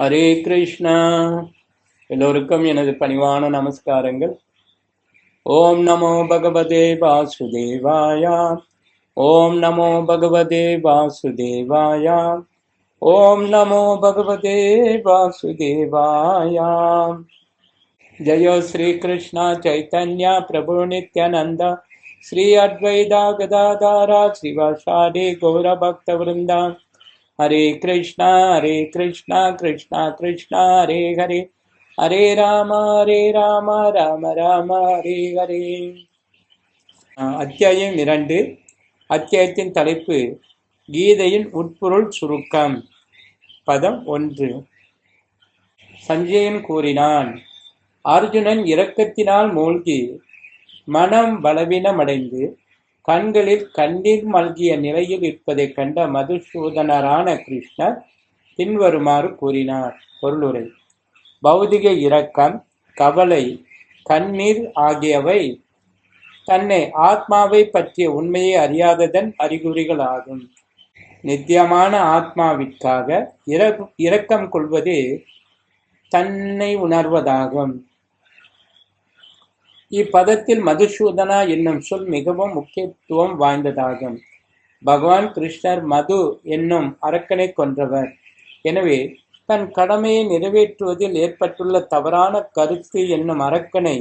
ஹரே கிருஷ்ணா. எல்லோருக்கும் எனது பணிவான நமஸ்காரங்கள். ஓம் நமோ பகவதே வாசுதேவாயா. ஓம் நமோ பகவதே வாசுதேவாயா. ஓம் நமோ பகவதே வாசுதேவாயா. ஜயோ ஸ்ரீ கிருஷ்ணா சைத்தன்யா பிரபு நித்யானந்தா. ஸ்ரீ அத்வைதா கதாதாரா ஸ்ரீவாசாரி கௌரபக்த விருந்தா ஹரே கிருஷ்ணா ஹரே கிருஷ்ணா கிருஷ்ணா கிருஷ்ணா ஹரே ஹரே ஹரே ராம ஹரே ராம ராம ராம ஹரே ஹரே அத்தியாயம் இரண்டு. அத்தியாயத்தின் தலைப்பு கீதையின் உட்பொருள் சுருக்கம். பதம் ஒன்று. சஞ்சயன் கூறினான் அர்ஜுனன் இரக்கத்தினால் மூழ்கி மனம் பலவீனமடைந்து கண்களில் கண்ணீர் மல்கிய நிலையில் இருப்பதைக் கண்ட மதுசூதனரான கிருஷ்ணர் பின்வருமாறு கூறினார். பொருளுரை. பௌதிக இரக்கம் கவலை கண்ணீர் ஆகியவை தன்னை ஆத்மாவை பற்றிய உண்மையை அறியாததன் அறிகுறிகள் ஆகும் நித்தியமான ஆத்மாவிற்காக இரக்கம் கொள்வது தன்னை உணர்வதாகும். இப்பதத்தில் மதுசூதனா என்னும் சொல் மிகவும் முக்கியத்துவம் வாய்ந்ததாகும். பகவான் கிருஷ்ணர் மது என்னும் அரக்கனை கொன்றவர். எனவே தன் கடமையை நிறைவேற்றுவதில் ஏற்பட்டுள்ள தவறான கருத்து என்னும் அரக்கனை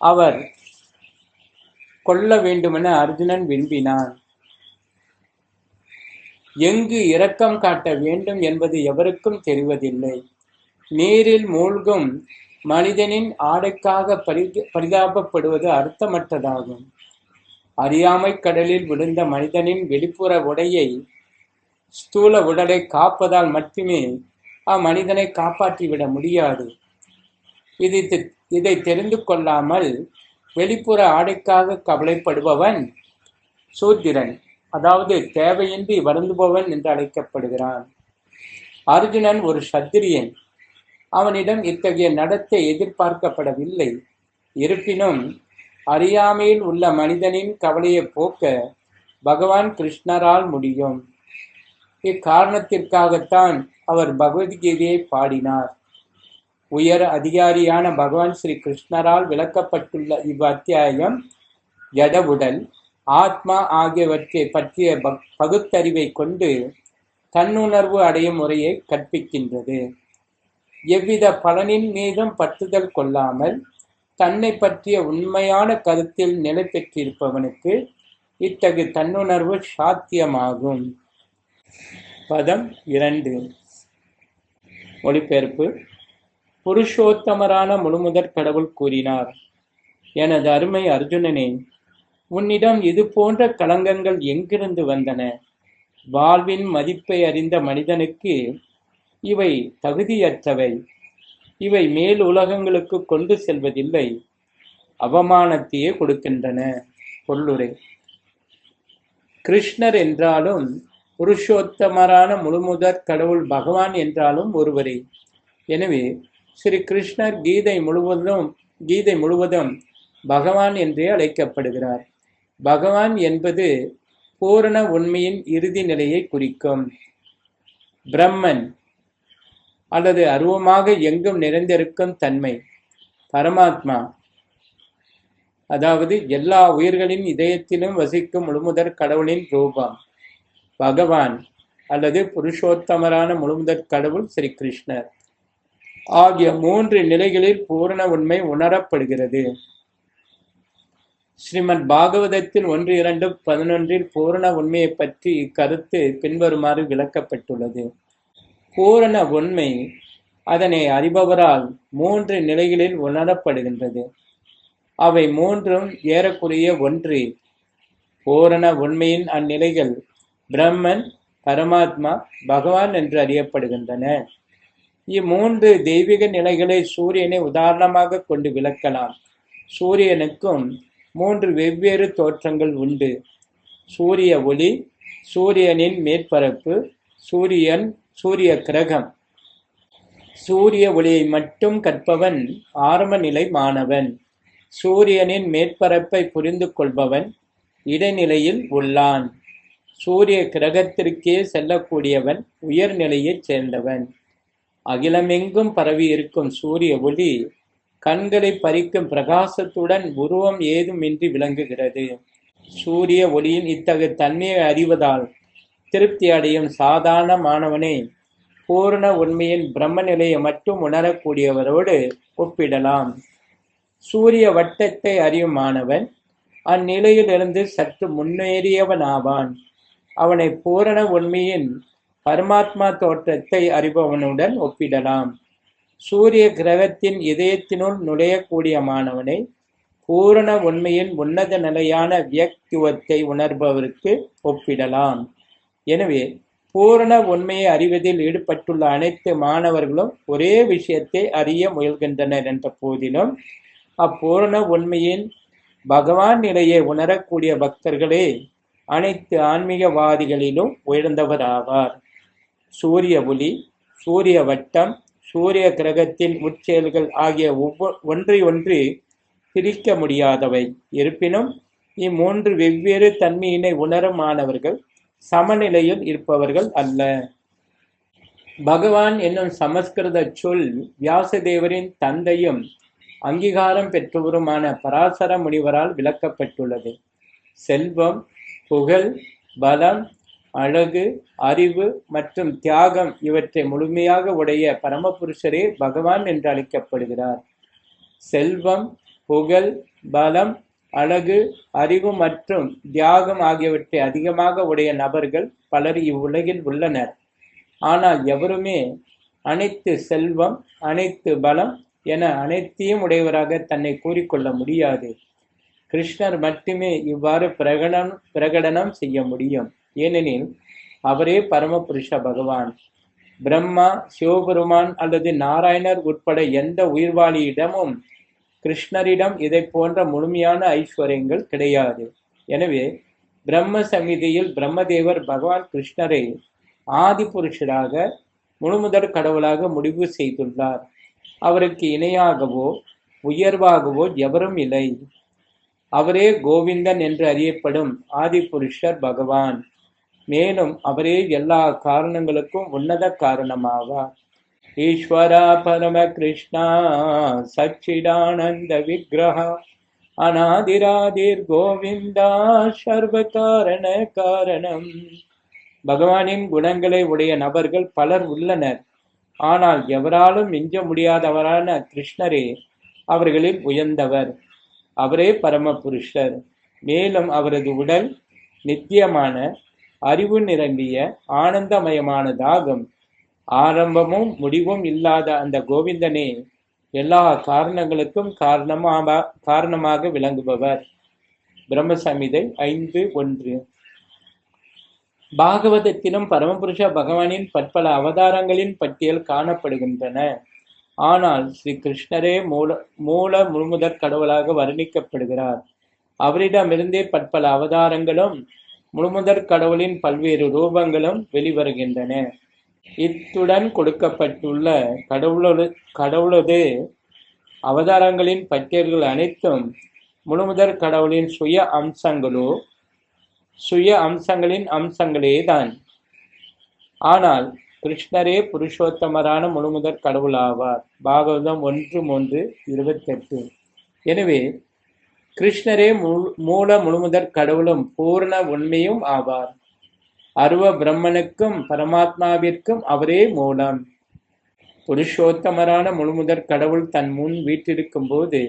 அவர் கொல்ல வேண்டுமென அர்ஜுனன் விரும்பினான். எங்கு இரக்கம் காட்ட வேண்டும் என்பது எவருக்கும் தெரிவதில்லை. நீரில் மூழ்கும் மனிதனின் ஆடைக்காக பரித- பரிதாபப்படுவது அர்த்தமற்றதாகும். அறியாமை கடலில் விழுந்த மனிதனின் வெளிப்புற உடையை ஸ்தூல உடலை காப்பதால் மட்டுமே அம்மனிதனை காப்பாற்றிவிட முடியாது. இது இதை தெரிந்து கொள்ளாமல் வெளிப்புற ஆடைக்காக கவலைப்படுபவன் சூத்திரன் அதாவது தேவையின்றி வருந்துபவன் என்று அழைக்கப்படுகிறான். அர்ஜுனன் ஒரு சத்திரியன். அவனிடம் இத்தகைய நடத்தை எதிர்பார்க்கப்படவில்லை. இருப்பினும் அறியாமையில் உள்ள மனிதனின் கவலையை போக்க பகவான் கிருஷ்ணரால் முடியும். இக்காரணத்திற்காகத்தான் அவர் பகவத்கீதையை பாடினார். உயர் அதிகாரியான பகவான் ஸ்ரீ கிருஷ்ணரால் விளக்கப்பட்டுள்ள இவ் அத்தியாயம் ஜடவுடல் ஆத்மா ஆகியவற்றை பற்றிய பக்- பகுத்தறிவை கொண்டு தன்னுணர்வு அடையும் முறையை கற்பிக்கின்றது. எவ்வித பலனின் மீதும் பற்றுதல் கொள்ளாமல் தன்னை பற்றிய உண்மையான கருத்தில் நிலை பெற்றிருப்பவனுக்கு இத்தகு தன்னுணர்வு சாத்தியமாகும். பதம் இரண்டு. மொழிபெயர்ப்பு. புருஷோத்தமரான முழுமுதற் கடவுள் கூறினார். எனது அருமை அர்ஜுனனே உன்னிடம் இது போன்ற களங்கங்கள் எங்கிருந்து வந்தன? வாழ்வின் மதிப்பை அறிந்த மனிதனுக்கு இவை தகுதியற்றவை. இவை மேல் உலகங்களுக்கு கொண்டு செல்வதில்லை. அவமானத்தையே கொடுக்கின்றன. பொல்லுரை கிருஷ்ணர் என்றாலும் புருஷோத்தமரான முழுமுதற் கடவுள் பகவான் என்றாலும் ஒருவரே. எனவே ஸ்ரீ கிருஷ்ணர் கீதை முழுவதும் கீதை முழுவதும் பகவான் என்றே அழைக்கப்படுகிறார். பகவான் என்பது பூரண உண்மையின் இறுதி நிலையை குறிக்கும். பிரம்மன் அல்லது அருவமாக எங்கும் நிறைந்திருக்கும் தன்மை. பரமாத்மா அதாவது எல்லா உயிர்களின் இதயத்திலும் வசிக்கும் முழுமுதற் கடவுளின் ரூபம். பகவான் அல்லது புருஷோத்தமரான முழுமுதற் கடவுள் ஸ்ரீ கிருஷ்ணர். ஆகிய மூன்று நிலைகளில் பூரண உண்மை உணரப்படுகிறது. ஸ்ரீமத் பாகவதத்தில் ஒன்று இரண்டு பதினொன்றில் பூரண உண்மையை பற்றி இக்கருத்து பின்வருமாறு விளக்கப்பட்டுள்ளது. பூரண உண்மை அதனை அறிபவரால் மூன்று நிலைகளில் உணரப்படுகின்றது. அவை மூன்றும் ஏறக்குறைய ஒன்று. பூரண உண்மையின் அந்நிலைகள் பிரம்மன் பரமாத்மா பகவான் என்று அறியப்படுகின்றன. இம்மூன்று தெய்வீக நிலைகளை சூரியனை உதாரணமாக கொண்டு விளக்கலாம். சூரியனுக்கும் மூன்று வெவ்வேறு தோற்றங்கள் உண்டு. சூரிய ஒளி சூரியனின் மேற்பரப்பு சூரியன் சூரிய கிரகம். சூரிய ஒளியை மட்டும் கற்பவன் ஆரம்ப நிலை மாணவன். சூரியனின் மேற்பரப்பை புரிந்து கொள்பவன் இடைநிலையில் உள்ளான். சூரிய கிரகத்திற்கே செல்லக்கூடியவன் உயர்நிலையைச் சேர்ந்தவன். அகிலமெங்கும் பரவி இருக்கும் சூரிய ஒளி கண்களை பறிக்கும் பிரகாசத்துடன் உருவம் ஏதுமின்றி விளங்குகிறது. சூரிய ஒளியின் இத்தகைய தன்மையை அறிவதால் திருப்தி அடையும் சாதாரண மாணவனை பூரண உண்மையின் பிரம்ம நிலையை மட்டும் உணரக்கூடியவரோடு ஒப்பிடலாம். சூரிய வட்டத்தை அறியும் மாணவன் அந்நிலையிலிருந்து சற்று முன்னேறியவனாவான். அவனை பூரண உண்மையின் பரமாத்மா தோற்றத்தை அறிபவனுடன் ஒப்பிடலாம். சூரிய கிரகத்தின் இதயத்தினுள் நுழையக்கூடிய மாணவனை பூரண உண்மையின் உன்னத நிலையான வியக்துவத்தை உணர்பவருக்கு ஒப்பிடலாம். எனவே பூரண உண்மையை அறிவதில் ஈடுபட்டுள்ள அனைத்து மாணவர்களும் ஒரே விஷயத்தை அறிய முயல்கின்றனர் என்ற போதிலும் அப்பூரண உண்மையின் பகவான் நிலையை உணரக்கூடிய பக்தர்களே அனைத்து ஆன்மீகவாதிகளிலும் உயர்ந்தவராவார். சூரிய ஒளி சூரிய வட்டம் சூரிய கிரகத்தின் உட்செயல்கள் ஆகிய ஒவ்வொ ஒன்றை ஒன்று பிரிக்க முடியாதவை. இருப்பினும் இம்மூன்று வெவ்வேறு தன்மையினை உணரும் மாணவர்கள் சமநிலையில் இருப்பவர்கள் அல்ல. பகவான் என்னும் சமஸ்கிருத சொல் வியாசதேவரின் தந்தையும் அங்கீகாரம் பெற்றவருமான பராசர முனிவரால் விளக்கப்பட்டுள்ளது. செல்வம் புகழ் பலம் அழகு அறிவு மற்றும் தியாகம் இவற்றை முழுமையாக உடைய பரமபுருஷரே பகவான் என்று அழைக்கப்படுகிறார். செல்வம் புகழ் பலம் அழகு அறிவு மற்றும் தியாகம் ஆகியவற்றை அதிகமாக உடைய நபர்கள் பலர் இவ்வுலகில் உள்ளனர். ஆனால் எவருமே அனைத்து செல்வம் அனைத்து பலம் என அனைத்தையும் உடையவராக தன்னை கூறிக்கொள்ள முடியாது. கிருஷ்ணர் மட்டுமே இவ்வாறு பிரகடனம் பிரகடனம் செய்ய முடியும். ஏனெனில் அவரே பரமபுருஷ பகவான். பிரம்மா சிவபெருமான் அல்லது நாராயணர் உட்பட எந்த உயிர்வாளியிடமும் கிருஷ்ணரிடம் இதை போன்ற முழுமையான ஐஸ்வர்யங்கள் கிடையாது. எனவே பிரம்ம சமிதியில் பிரம்மதேவர் பகவான் கிருஷ்ணரை ஆதி புருஷராக முழுமுதற் கடவுளாக முடிவு செய்துள்ளார். அவருக்கு இணையாகவோ உயர்வாகவோ எவரும் இல்லை. அவரே கோவிந்தன் என்று அறியப்படும் ஆதிபுருஷர் பகவான். மேலும் அவரே எல்லா காரணங்களுக்கும் உன்னத காரணமாவார். ஈஸ்வரா பரம கிருஷ்ணா சச்சிதானந்த விக்கிரக அநாதிராதிர் கோவிந்தா சர்வகாரண காரணம். பகவானின் குணங்களை உடைய நபர்கள் பலர் உள்ளனர். ஆனால் எவராலும் மிஞ்ச முடியாதவரான கிருஷ்ணரே அவர்களில் உயர்ந்தவர். அவரே பரம புருஷர் மேலும் அவரது உடல் நித்தியமான அறிவு நிரம்பிய ஆனந்தமயமானதாகும் ஆரம்பமும் முடிவும் இல்லாத அந்த கோவிந்தனே எல்லா காரணங்களுக்கும் காரணமாக காரணமாக விளங்குபவர். பிரம்மசமிதை ஐந்து ஒன்று. பாகவதத்திலும் பரமபுருஷ பகவானின் பற்பல அவதாரங்களின் பட்டியல் காணப்படுகின்றன. ஆனால் ஸ்ரீ கிருஷ்ணரே மூல மூல முழுமுதற் கடவுளாக வர்ணிக்கப்படுகிறார். அவரிடமிருந்தே பற்பல அவதாரங்களும் முழுமுதற் கடவுளின் பல்வேறு ரூபங்களும் வெளிவருகின்றன. இத்துடன் கொடுக்கப்பட்டுள்ள கடவுளது கடவுளது அவதாரங்களின் பட்டியல்கள் அனைத்தும் முழுமுதற் கடவுளின் சுய அம்சங்களோ சுய அம்சங்களின் அம்சங்களே தான் ஆனால் கிருஷ்ணரே புருஷோத்தமரான முழுமுதற் கடவுள் ஆவார் பாகவதம் ஒன்று மூன்று இருபத்தெட்டு. எனவே கிருஷ்ணரே மூல முழுமுதற் கடவுளும் பூர்ண உண்மையும் ஆவார். அருவ பிரம்மனுக்கும் பரமாத்மாவிற்கும் அவரே மூலம். புருஷோத்தமரான முழுமுதற் கடவுள் தன் முன் வீட்டிருக்கும் போது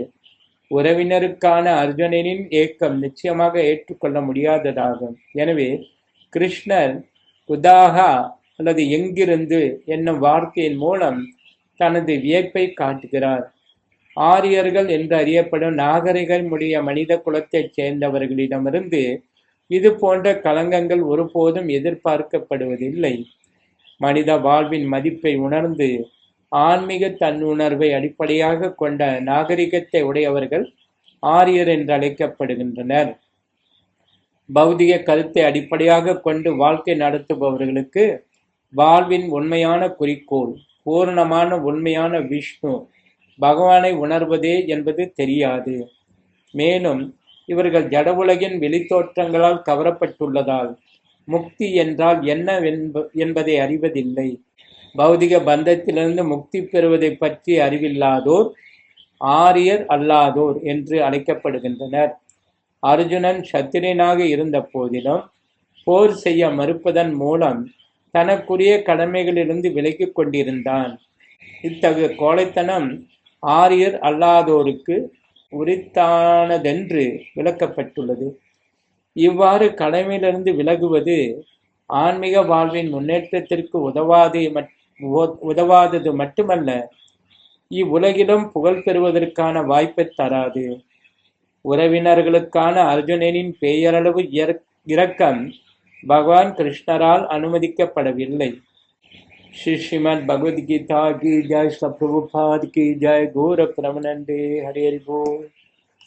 உறவினருக்கான அர்ஜுனனின் ஏக்கம் நிச்சயமாக ஏற்றுக்கொள்ள முடியாததாகும். எனவே கிருஷ்ணர் குதாகா அல்லது எங்கிருந்து என்னும் வார்த்தையின் மூலம் தனது வியப்பை காட்டுகிறார். ஆரியர்கள் என்று அறியப்படும் நாகரிகமுடைய மனித குலத்தைச் சேர்ந்தவர்களிடமிருந்து இது போன்ற களங்கங்கள் ஒருபோதும் எதிர்பார்க்கப்படுவதில்லை. மனித வாழ்வின் மதிப்பை உணர்ந்து ஆன்மீக தன்னுணர்வை அடிப்படையாக கொண்ட நாகரிகத்தை உடையவர்கள் ஆரியர் என்று அழைக்கப்படுகின்றனர். பௌதிக கருத்தை அடிப்படையாக கொண்டு வாழ்க்கை நடத்துபவர்களுக்கு வாழ்வின் உண்மையான குறிக்கோள் பூர்ணமான உண்மையான விஷ்ணு பகவானை உணர்வதே என்பது தெரியாது. மேலும் இவர்கள் ஜட உலகின் வெளித்தோற்றங்களால் கவரப்பட்டுள்ளதால் முக்தி என்றால் என்ன என்பதை அறிவதில்லை. பௌதிக பந்தத்திலிருந்து முக்தி பெறுவதை பற்றி அறிவில்லாதோர் ஆரியர் அல்லாதோர் என்று அழைக்கப்படுகின்றனர். அர்ஜுனன் சத்திரியனாக இருந்த போதிலும் போர் செய்ய மறுப்பதன் மூலம் தனக்குரிய கடமைகளிலிருந்து விலகிக் கொண்டிருந்தான். இத்தகைய கோழைத்தனம் ஆரியர் அல்லாதோருக்கு உரித்தானதென்று விளக்கப்பட்டுள்ளது. இவ்வாறு கடமையிலிருந்து விலகுவது ஆன்மீக வாழ்வின் முன்னேற்றத்திற்கு உதவாது உதவாதது மட்டுமல்ல இவ்வுலகிலும் புகழ் பெறுவதற்கான வாய்ப்பை தராது. உறவினர்களுக்கான அர்ஜுனனின் பெயரளவு இரக்கம் பகவான் கிருஷ்ணரால் அனுமதிக்கப்படவில்லை. श्री श्रीमद भगवद गीता की जय सप्रभुपाद प्रभुपाद की जय। घोर प्रमनंदे हरे हरि बोल।